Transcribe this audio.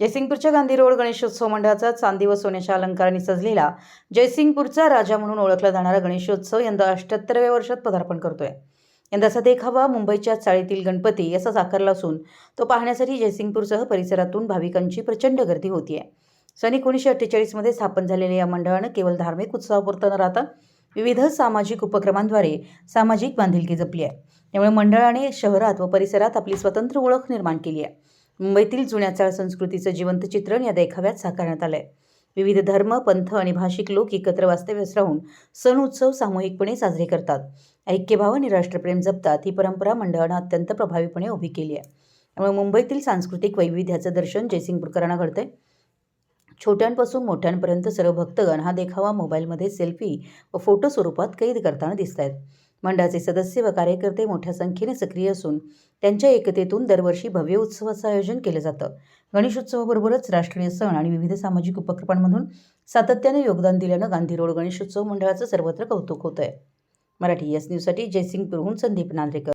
जयसिंगपूरच्या Gandhi road Ganeshotsav मंडळाचा चांदी व सोन्याच्या अलंकारांनी सजलेला जयसिंगपूरचा राजा म्हणून ओळखला जाणारा गणेशोत्सव यंदा अष्ट्याहत्तराव्या वर्षात पदार्पण करतोय. यंदाचा देखावा मुंबईच्या चाळीतील गणपती असा साकारला असून तो पाहण्यासाठी जयसिंगपूरसह परिसरातून भाविकांची प्रचंड गर्दी होतीये. सन एकोणीसशे अठ्ठेचाळीसमध्ये स्थापन झालेल्या या मंडळानं केवळ धार्मिक उत्सवापुरतं न राहता विविध सामाजिक उपक्रमांद्वारे सामाजिक बांधिलकी जपली आहे त्यामुळे मंडळाने शहरात व परिसरात आपली स्वतंत्र ओळख निर्माण केली आहे मुंबईतील जुन्या चाळ संस्कृतीचं जिवंत चित्रण या देखाव्यात साकारण्यात आलंय. विविध धर्म पंथ आणि भाषिक लोक एकत्र वास्तव्यास राहून सण उत्सव सामूहिकपणे साजरे करतात. ऐक्यभाव आणि राष्ट्रप्रेम जपतात ही परंपरा मंडळानं अत्यंत प्रभावीपणे उभी केली आहे. त्यामुळे मुंबईतील सांस्कृतिक वैविध्याचं दर्शन जयसिंगपूरकरांना घडतंय. छोट्यांपासून मोठ्यांपर्यंत सर्व भक्तगण हा देखावा मोबाईलमध्ये सेल्फी व फोटो स्वरूपात कैद करताना दिसत आहेत मंडळाचे सदस्य व कार्यकर्ते मोठ्या संख्येने सक्रिय असून त्यांच्या एकतेतून दरवर्षी भव्य उत्सवाचं आयोजन केलं जातं. गणेशोत्सवाबरोबरच राष्ट्रीय सण आणि विविध सामाजिक उपक्रमांमधून सातत्याने योगदान दिल्यानं गांधी रोड गणेशोत्सव मंडळाचं सर्वत्र कौतुक होत आहे मराठी एस न्यूजसाठी जयसिंगपूरहून संदीप नांद्रेकर